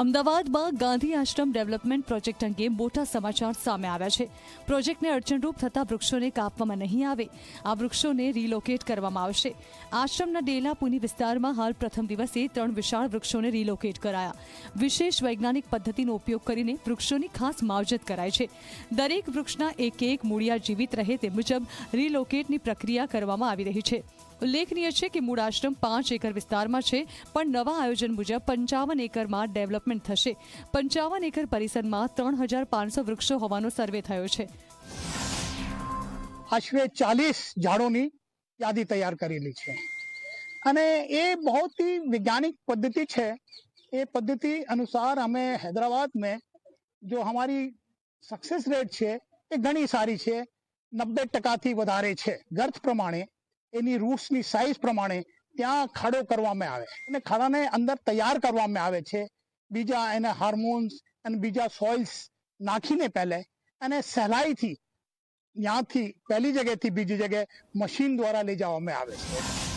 અમદાવાદમાં ગાંધી આશ્રમ development project અંગે મોટા સમાચાર સામે આવ્યા છે. પ્રોજેક્ટને અડચણરૂપ થતા વૃક્ષોને કાપવામાં નહીં આવે. આ વૃક્ષોને રીલોકેટ કરવામાં આવશે. આશ્રમના ડેલા પુની વિસ્તારમાં હાલ પ્રથમ દિવસે ત્રણ વિશાળ વૃક્ષોને રીલોકેટ કરાયા. વિશેષ વૈજ્ઞાનિક પદ્ધતિનો ઉપયોગ કરીને વૃક્ષોની ખાસ માવજત કરાય છે. દરેક વૃક્ષના એક એક મૂળિયા જીવિત રહે તે મુજબ રીલોકેટની પ્રક્રિયા કરવામાં આવી રહી છે. ઉલ્લેખનીય છે કે મૂળ આશ્રમ પાંચ એકર વિસ્તારમાં છે, પણ નવા આયોજન મુજબ પંચાવન એકરમાં ડેવલપમેન્ટ થશે. પંચાવન એકર પરિસરમાં ત્રણ હજાર પાંચસો વૃક્ષો હોવાનો સર્વે થયો છે. આશરે ચાલીસ ઝાડોની યાદી તૈયાર કરેલી છે. અને એ બહુ વૈજ્ઞાનિક પદ્ધતિ છે. એ પદ્ધતિ અનુસાર અમે હૈદરાબાદ મેં જો અમારી સક્સેસ રેટ છે, એ ઘણી સારી છે. નબ્બે ટકાથી વધારે છે. ગર્થ પ્રમાણે એની રૂટ્સની સાઇઝ પ્રમાણે ત્યાં ખાડો કરવામાં આવે. અને ખાડાને અંદર તૈયાર કરવામાં આવે છે. બીજા એને હાર્મોન્સ અને બીજા સોઇલ્સ નાખીને પહેલે અને સહેલાઈથી ત્યાંથી પહેલી જગ્યાએથી બીજી જગ્યાએ મશીન દ્વારા લઈ જવામાં આવે છે.